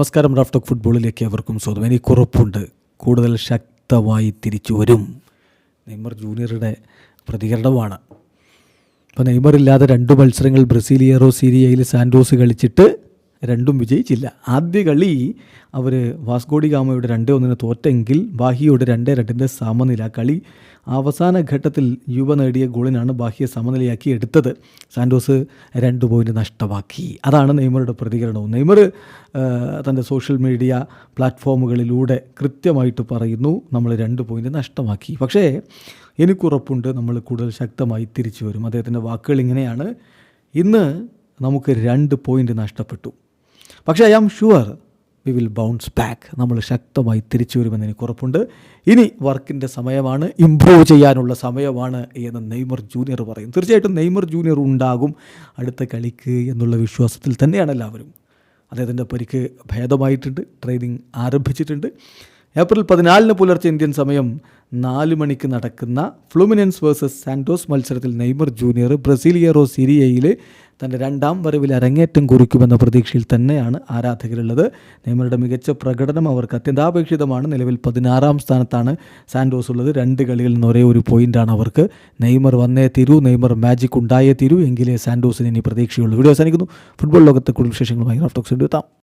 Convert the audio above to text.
നമസ്കാരം റാഫ്റ്റോക്ക് ഫുട്ബോളിലേക്ക് അവർക്കും സ്വാഗതം. എനിക്ക് ഉറപ്പുണ്ട്. കൂടുതൽ ശക്തമായി തിരിച്ചു വരും. നെയ്മർ ജൂനിയറുടെ പ്രതികരണമാണ്. ഇപ്പോൾ നെയ്മർ ഇല്ലാതെ രണ്ട് മത്സരങ്ങൾ ബ്രസീലിയറോ സീരിയയിൽ സാൻഡോസ് കളിച്ചിട്ട് രണ്ടും വിജയിച്ചില്ല. ആദ്യ കളി അവർ വാസ്കോഡി ഗാമയുടെ രണ്ട് ഒന്നിന് തോറ്റെങ്കിൽ ബാഹിയോട് രണ്ട് രണ്ടിന്റെ സമനില. കളി അവസാന ഘട്ടത്തിൽ യുവ നേടിയ ഗോളിനാണ് ബാഹിയെ സമനിലയാക്കി എടുത്തത്. സാൻഡോസ് രണ്ട് പോയിന്റ് നഷ്ടമാക്കി. അതാണ് നെയ്മറുടെ പ്രതികരണവും. നെയ്മർ തന്റെ സോഷ്യൽ മീഡിയ പ്ലാറ്റ്ഫോമുകളിലൂടെ കൃത്യമായിട്ട് പറയുന്നു നമ്മൾ രണ്ട് പോയിന്റ് നഷ്ടമാക്കി. പക്ഷേ എനിക്കുറപ്പുണ്ട് നമ്മൾ കൂടുതൽ ശക്തമായി തിരിച്ചു വരും. അദ്ദേഹത്തിന്റെ വാക്കുകൾ ഇങ്ങനെയാണ്. ഇന്ന് നമുക്ക് രണ്ട് പോയിന്റ് നഷ്ടപ്പെട്ടു. പക്ഷേ I am sure we will bounce back. നമ്മൾ ശക്തമായി തിരിച്ചു വരുമെന്ന് എനിക്ക് ഉറപ്പുണ്ട്. ഇനി വർക്കിന്റെ സമയമാണ്. ഇമ്പ്രൂവ് ചെയ്യാനുള്ള സമയമാണ് എന്ന് നെയ്മർ ജൂനിയർ പറയും. തീർച്ചയായിട്ടും നെയ്മർ ജൂനിയർ ഉണ്ടാകും അടുത്ത കളിക്ക് എന്നുള്ള വിശ്വാസത്തിൽ തന്നെയാണ് എല്ലാവരും. അദ്ദേഹത്തിന്റെ പരിക്ക് ഭേദമായിട്ടുണ്ട്. ട്രെയിനിങ് ആരംഭിച്ചിട്ടുണ്ട്. ഏപ്രിൽ പതിനാലിന് പുലർച്ചെ ഇന്ത്യൻ സമയം നാല് മണിക്ക് നടക്കുന്ന ഫ്ലൂമിനൻസ് വേഴ്സസ് സാൻഡോസ് മത്സരത്തിൽ നെയ്മർ ജൂനിയർ ബ്രസീലിയറോ സിരിയയിൽ തന്റെ രണ്ടാം വരവിൽ അരങ്ങേറ്റം കുറിക്കുമെന്ന പ്രതീക്ഷയിൽ തന്നെയാണ് ആരാധകരുള്ളത്. നെയ്മറുടെ മികച്ച പ്രകടനം അവർക്ക് അത്യന്താപേക്ഷിതമാണ്. നിലവിൽ പതിനാറാം സ്ഥാനത്താണ് സാൻഡോസ് ഉള്ളത്. രണ്ട് കളികളിൽ നിന്ന് ഒരേ ഒരു പോയിന്റാണ് അവർക്ക്. നെയ്മർ വന്നേ തീരൂ നെയ്മർ മാജിക് ഉണ്ടായേ തീരൂ എങ്കിലേ സാൻഡോസിന് ഇനി പ്രതീക്ഷയുള്ളൂ. വീഡിയോ അവസാനിക്കുന്നു. ഫുട്ബോൾ ലോകത്തെ കൂടുതൽ വിശേഷങ്ങളുമായി റാഫ്റ്റോക്സ് എത്താം.